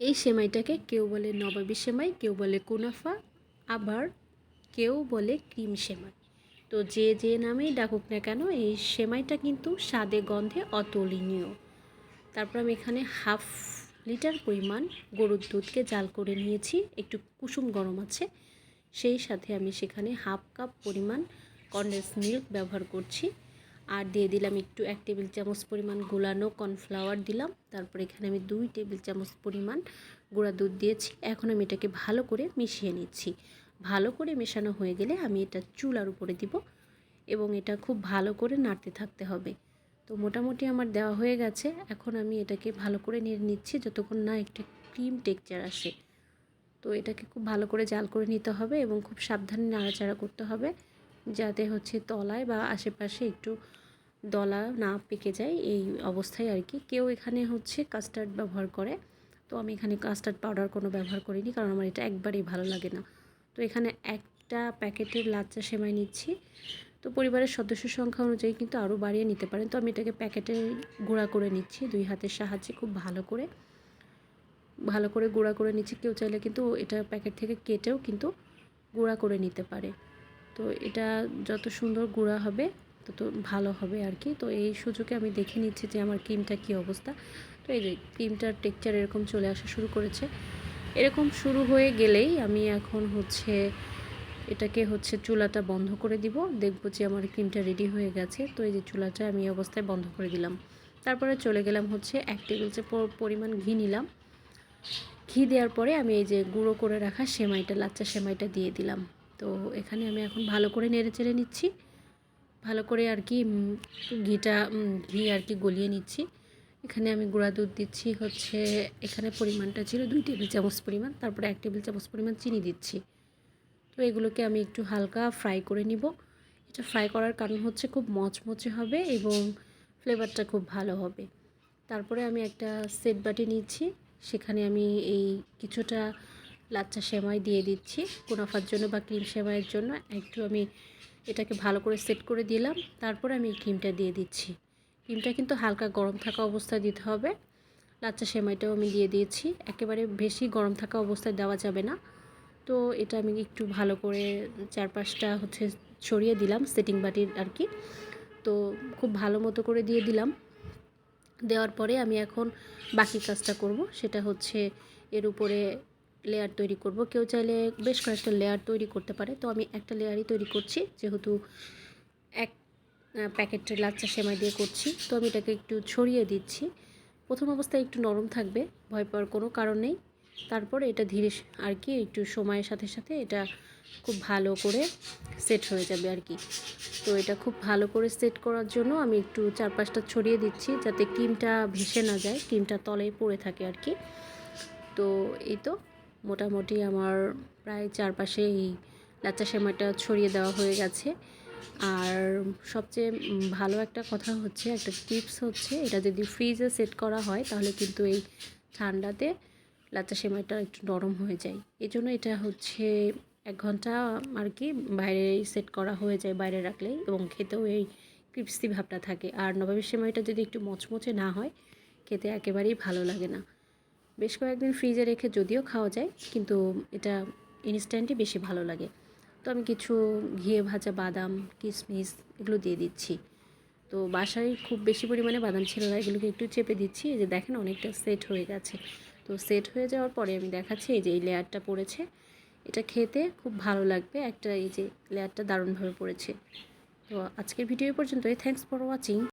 এই সেমাইটাকে কেউ বলে নবাবী সেমাই, কেউ বলে কুনাফা, আবার কেউ বলে ক্রিম সেমাই। তো যে যে নামেই ডাকুক না কেন, এই সেমাইটা কিন্তু স্বাদে, গন্ধে অতুলনীয়। তারপর আমি এখানে হাফ লিটার পরিমাণ গরুর দুধকে জাল করে নিয়েছি, একটু কুসুম গরম আছে। সেই সাথে আমি সেখানে হাফ কাপ পরিমাণ কনডেন্স মিল্ক ব্যবহার করছি। আর দিয়ে দিলাম একটু এক টেবিল চামচ পরিমাণ গোলানো কর্নফ্লাওয়ার দিলাম। তারপর এখানে আমি দুই টেবিল চামচ পরিমাণ গুঁড়া দুধ দিয়েছি। এখন আমি এটাকে ভালো করে মিশিয়ে নিচ্ছি। ভালো করে মেশানো হয়ে গেলে আমি এটা চুলার উপরে দিব এবং এটা খুব ভালো করে নাড়তে থাকতে হবে। তো মোটামুটি আমার দেওয়া হয়ে গেছে। এখন আমি এটাকে ভালো করে নিয়ে নিচ্ছি যতক্ষণ না একটা ক্রিম টেক্সচার আসে। তো এটাকে খুব ভালো করে জাল করে নিতে হবে এবং খুব সাবধানে নাড়াচাড়া করতে হবে। যাতে হচ্ছে তলায় বা আশেপাশে একটু দলা না পেকে যায়, এই অবস্থায় আর কি। কেউ এখানে হচ্ছে কাস্টার্ড ব্যবহার করে। তো আমি এখানে কাস্টার্ড পাউডার কোনো ব্যবহার করিনি, কারণ আমার এটা একবারেই ভালো লাগে না। তো এখানে একটা প্যাকেটের লাচ্চা সেমাই নিচ্ছি। তো পরিবারের সদস্য সংখ্যা অনুযায়ী কিন্তু আরও বাড়িয়ে নিতে পারেন। তো আমি এটাকে প্যাকেটে গুঁড়া করে নিচ্ছি, দুই হাতের সাহায্যে খুব ভালো করে। ভালো করে গুঁড়া করে নিচ্ছি। কেউ চাইলে কিন্তু এটা প্যাকেট থেকে কেটেও কিন্তু গুঁড়া করে নিতে পারে। তো এটা যত সুন্দর গুঁড়া হবে, তত ভালো হবে আর কি তো এই সুযোগে আমি দেখে নিচ্ছি যে আমার ক্রিমটা কী অবস্থা। তো এই যে ক্রিমটার টেক্সচার এরকম চলে আসা শুরু করেছে। এরকম শুরু হয়ে গেলেই আমি এখন হচ্ছে, এটাকে হচ্ছে চুলাটা বন্ধ করে দিব। দেখব যে আমার ক্রিমটা রেডি হয়ে গেছে। তো এই যে চুলাটা আমি অবস্থায় বন্ধ করে দিলাম। তারপরে চলে গেলাম হচ্ছে এক টেবিল পরিমাণ ঘি নিলাম। ঘি দেওয়ার পরে আমি এই যে গুঁড়ো করে রাখা সেমাইটা, লাচ্চা সেমাইটা দিয়ে দিলাম। তো এখানে আমি এখন ভালো করে নেড়ে চেড়ে নিচ্ছি। ভালো করে আর কি ঘিটা ঘি আর কি গলিয়ে নিচ্ছি। এখানে আমি গুঁড়া দুধ দিচ্ছি হচ্ছে, এখানে পরিমাণটা ছিল দুই টেবিল চামচ পরিমাণ, তারপরে এক টেবিল চামচ পরিমাণ চিনি দিচ্ছি। তো এগুলোকে আমি একটু হালকা ফ্রাই করে নিব। এটা ফ্রাই করার কারণ হচ্ছে খুব মচমচে হবে এবং ফ্লেভারটা খুব ভালো হবে। তারপরে আমি একটা সেট বাটি নিচ্ছি। সেখানে আমি এই কিছুটা লাচ্চা সেমাই দিয়ে দিচ্ছি কুনাফার জন্য বা ক্রিম সেমাইয়ের জন্য। একটু আমি এটাকে ভালো করে সেট করে দিলাম। তারপরে আমি ক্রিমটা দিয়ে দিচ্ছি। ক্রিমটা কিন্তু হালকা গরম থাকা অবস্থায় দিতে হবে। লাচ্চা সেমাইটাও আমি দিয়ে দিয়েছি। একেবারে বেশি গরম থাকা অবস্থায় দেওয়া যাবে না। তো এটা আমি একটু ভালো করে চারপাশটা হচ্ছে ছড়িয়ে দিলাম সেটিং বাটির আর কি। তো খুব ভালো মতো করে দিয়ে দিলাম। দেওয়ার পরে আমি এখন বাকি কাজটা করব। সেটা হচ্ছে এর উপরে লেয়ার তৈরি করব। কেউ চাইলে বেশ কয়েকটা লেয়ার তৈরি করতে পারে। তো আমি একটা লেয়ারই তৈরি করছি, যেহেতু এক প্যাকেটের লাচ্চা সেমাই দিয়ে করছি। তো আমি এটাকে একটু ছড়িয়ে দিচ্ছি। প্রথম অবস্থায় একটু নরম থাকবে, ভয় পাওয়ার কোনো কারণ নেই। তারপরে এটা ধীরে আর কি, একটু সময়ের সাথে সাথে এটা খুব ভালো করে সেট হয়ে যাবে আর কি। তো এটা খুব ভালো করে সেট করার জন্য আমি একটু চারপাশটা ছড়িয়ে দিচ্ছি, যাতে ক্রিমটা ভেসে না যায়, ক্রিমটা তলে পড়ে থাকে আর কি। তো এই তো মোটামুটি আমার প্রায় চারপাশে এই লাচ্চা সেমাইটা ছড়িয়ে দেওয়া হয়ে গেছে। আর সবচেয়ে ভালো একটা কথা হচ্ছে, একটা টিপস হচ্ছে, এটা যদি ফ্রিজে সেট করা হয় তাহলে কিন্তু এই ঠান্ডাতে লাচ্চা সেমাইটা একটু নরম হয়ে যায়। এই জন্য এটা হচ্ছে এক ঘণ্টা আর কি বাইরে সেট করা হয়ে যায় বাইরে রাখলেই এবং খেতেও এই ক্রিপসি ভাবটা থাকে। আর নবাবী সেমাইটা যদি একটু মচমচে না হয়, খেতে একেবারেই ভালো লাগে না। বেশ কয়েকদিন ফ্রিজে রেখে যদিও খাওয়া যায়, কিন্তু এটা ইনস্ট্যান্টই বেশি ভালো লাগে। তো আমি কিছু ঘিয়ে ভাজা বাদাম কিশমিশ এগুলো দিয়ে দিচ্ছি। তো বাসায় খুব বেশি পরিমাণে বাদাম ছিল না, এগুলোকে একটু চেপে দিচ্ছি, এই যে দেখেন অনেকটা সেট হয়ে গেছে। তো সেট হয়ে যাওয়ার পরে আমি দেখাচ্ছি, এই যে এই লেয়ারটা পড়েছে। এটা খেতে খুব ভালো লাগবে, একটা এই যে লেয়ারটা দারুণভাবে পড়েছে। তো আজকের ভিডিও পর্যন্তই থ্যাংকস ফর ওয়াচিং